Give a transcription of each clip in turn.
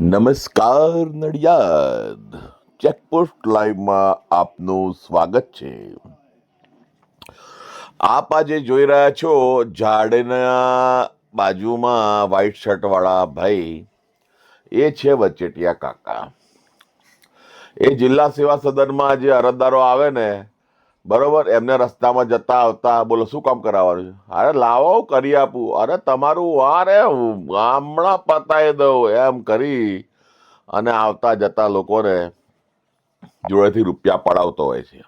નમસ્કાર નડિયાદ. ચેકપોસ્ટ લાઈવમાં આપનું સ્વાગત છે. આપ આજે જોઈ રહ્યા છો ઝાડના બાજુમાં વ્હાઈટ શર્ટ વાળા ભાઈ. એ છે વચેટિયા કાકા. એ જિલ્લા સેવા સદનમાં જે અરજદારો આવે ને બરોબર? એમને રસ્તામાં જતા આવતા, બોલો, શું કામ કરાવવાનું છે? અરે, લાવો, કરી આપું. અરે, તમારું અરે હમણાં પતાવી દઉં એમ કરી. અને આવતા જતા લોકોને જોડેથી રૂપિયા પડાવતો હોય છે.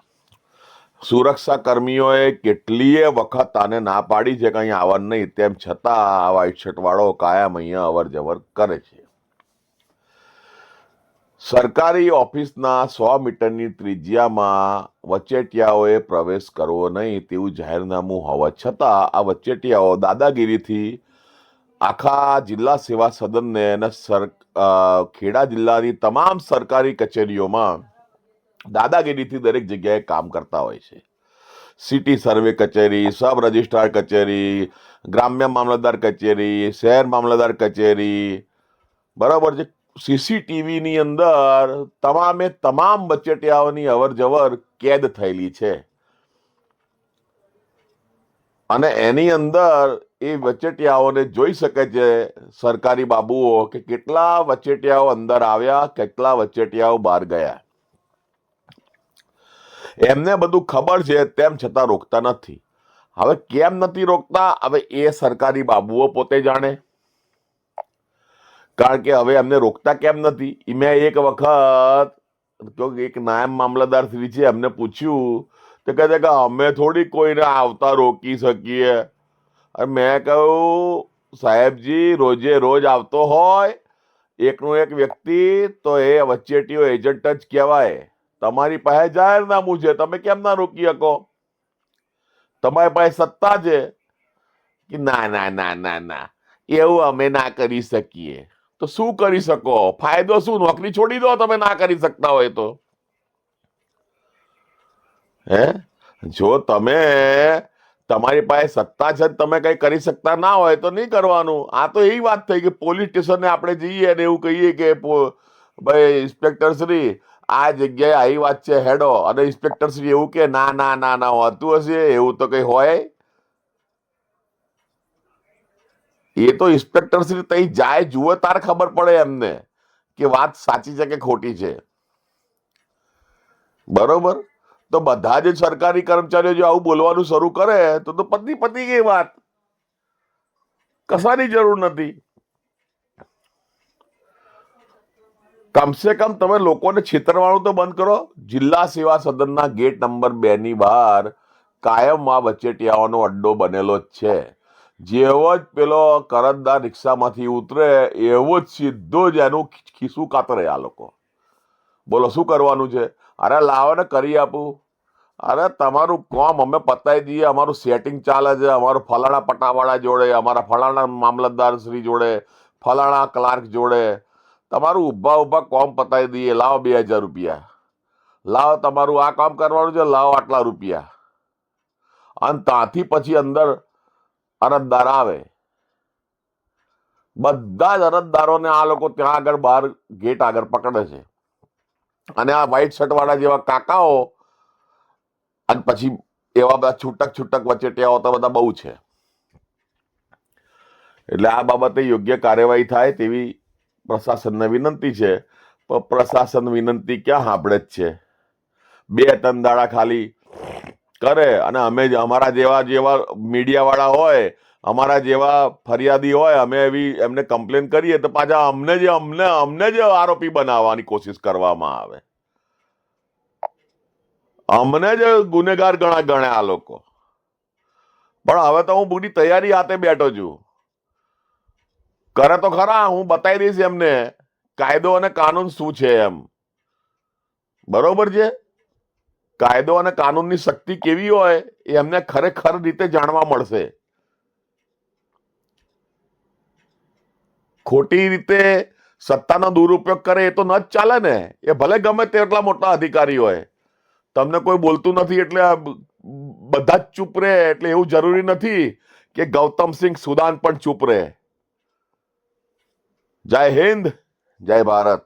સુરક્ષા કર્મીઓએ કેટલીય વખત આને ના પાડી છે, કંઈ આવવાનું નહીં. તેમ છતાં આ વ્હાઈટ શર્ટ વાળો કાયમ અહીંયા અવર જવર કરે છે. સરકારી ઓફિસના સો મીટરની ત્રિજ્યામાં વચેટિયાઓએ પ્રવેશ કરવો નહીં તેવું જાહેરનામું હોવા છતાં આ વચેટિયાઓ દાદાગીરીથી આખા જિલ્લા સેવા સદનને અને સર ખેડા જિલ્લાની તમામ સરકારી કચેરીઓમાં દાદાગીરીથી દરેક જગ્યાએ કામ કરતા હોય છે. સિટી સર્વે કચેરી, સબ રજિસ્ટ્રાર કચેરી, ગ્રામ્ય મામલતદાર કચેરી, શહેર મામલતદાર કચેરી, બરાબર છે. સીસીટીવીની અંદર તમામે તમામ બચટિયાઓની અવર જવર કેદ થયેલી છે. અને એની અંદર એ વચેટિયાઓને જોઈ શકે છે સરકારી બાબુઓ કે કેટલા વચેટિયાઓ અંદર આવ્યા, કેટલા વચેટિયાઓ બહાર ગયા. એમને બધું ખબર છે તેમ છતાં રોકતા નથી. હવે કેમ નથી રોકતા? હવે એ સરકારી બાબુઓ પોતે જાણે. કારણ કે હવે એમને રોકતા કેમ નથી? મેં એક વખત એક નાયબ મામલતદાર શ્રી છે, એમને પૂછ્યું, તો કહે છે કે અમે થોડી કોઈને આવતા રોકી શકીએ. અને મેં કહ્યું, સાહેબજી, રોજે રોજ આવતો હોય, એકનો એક વ્યક્તિ, તો એ વચેટીઓ એજન્ટ જ કહેવાય. તમારી પાસે જાહેરનામું છે, તમે કેમ ના રોકી શકો? તમારી પાસે સત્તા છે. કે ના ના ના ના ના, એવું અમે ના કરી શકીએ. તો શું કરી શકો? ફાયદો શું? નોકરી છોડી દો, તમે ના કરી શકતા હોય તો. હે? જો તમે તમારી પાસે સત્તા છે, તમે કઈ કરી શકતા ના હોય તો નહીં કરવાનું. આ તો એવી વાત થઈ કે પોલીસ સ્ટેશને આપણે જઈએ અને એવું કહીએ કે ભાઈ, ઇન્સ્પેક્ટર શ્રી, આ જગ્યાએ આવી વાત છે, હેડો. અને ઇન્સ્પેક્ટર શ્રી એવું કે, ના ના ના ના, હોતું હશે, એવું તો કઈ હોય એ તો ઇન્સ્પેક્ટર શ્રી તઈ જાય, જુએ તાર ખબર પડે એમને કે વાત સાચી છે કે ખોટી છે. બરોબર? તો બધા જ સરકારી કર્મચારીઓ જો આવું બોલવાનું શરૂ કરે, તો તો પતિ પતિ ગઈ વાત. કશાની જરૂર નથી. કમસે કમ તમે લોકોને છેતરવાનું તો બંધ કરો. જિલ્લા સેવા સદનના ગેટ નંબર બે ની બહાર કાયમ આ વચેટિયાઓનો અડ્ડો બનેલો જ છે. જેવો જ પેલો કરજદાર રિક્ષામાંથી ઉતરે, એવો જ સીધો જ એનું ખિસ્સું કાતરે આ લોકો. બોલો, શું કરવાનું છે? અરે, લાવો ને, કરી આપું. અરે, તમારું કોમ અમે પતાવી દઈએ, અમારું સેટિંગ ચાલે છે, અમારું ફલાણા પટાવાળા જોડે, અમારા ફલાણા મામલતદાર શ્રી જોડે, ફલાણા ક્લાર્ક જોડે. તમારું ઊભા ઊભા કોમ પતાવી દઈએ, લાવો બે હજાર રૂપિયા. લાવો, તમારું આ કામ કરવાનું છે, લાવો આટલા રૂપિયા. અને ત્યાંથી પછી અંદર અરજદાર આવે. બધા જ અરજદારોને આ લોકો ત્યાં આગળ બહાર ગેટ આગળ પકડે છે. અને આ વ્હાઈટ શર્ટ વાળા જેવા કાકાઓ અને પછી એવા બધા છૂટક છૂટક વચેટિયાઓ તો બધા બહુ છે. એટલે આ બાબતે યોગ્ય કાર્યવાહી થાય તેવી પ્રશાસનને વિનંતી છે. પણ પ્રશાસન વિનંતી ક્યાં સાંભળે જ છે? બે ત્રણ દાડા ખાલી કરે અને અમે અમારા જેવા જેવા મીડિયા વાળા હોય, અમારા જેવા ફરિયાદી હોય, અમે એવી એમને કમ્પ્લેન કરીએ તો પાછા અમને જે અમને અમને જ આરોપી બનાવવાની કોશિશ કરવામાં આવે. અમને જ ગુનેગાર ગણા ગણે આ લોકો. પણ હવે તો હું પૂરી તૈયારી હાથે બેઠો છું. કરે તો ખરા, હું બતાવી દઈશ એમને, કાયદો અને કાનૂન શું છે એમ. બરોબર છે? કાયદો અને કાનૂનની શક્તિ કેવી હોય એ એમને ખરેખર રીતે જાણવા મળશે. ખોટી રીતે સત્તાનો દુરુપયોગ કરે એ તો ન જ ચાલે ને. એ ભલે ગમે તેટલા મોટા અધિકારી હોય. તમને કોઈ બોલતું નથી એટલે બધા જ ચૂપ રહે એટલે એવું જરૂરી નથી કે ગૌતમસિંહ સુદાન પણ ચૂપ રહે. જય હિન્દ, જય ભારત.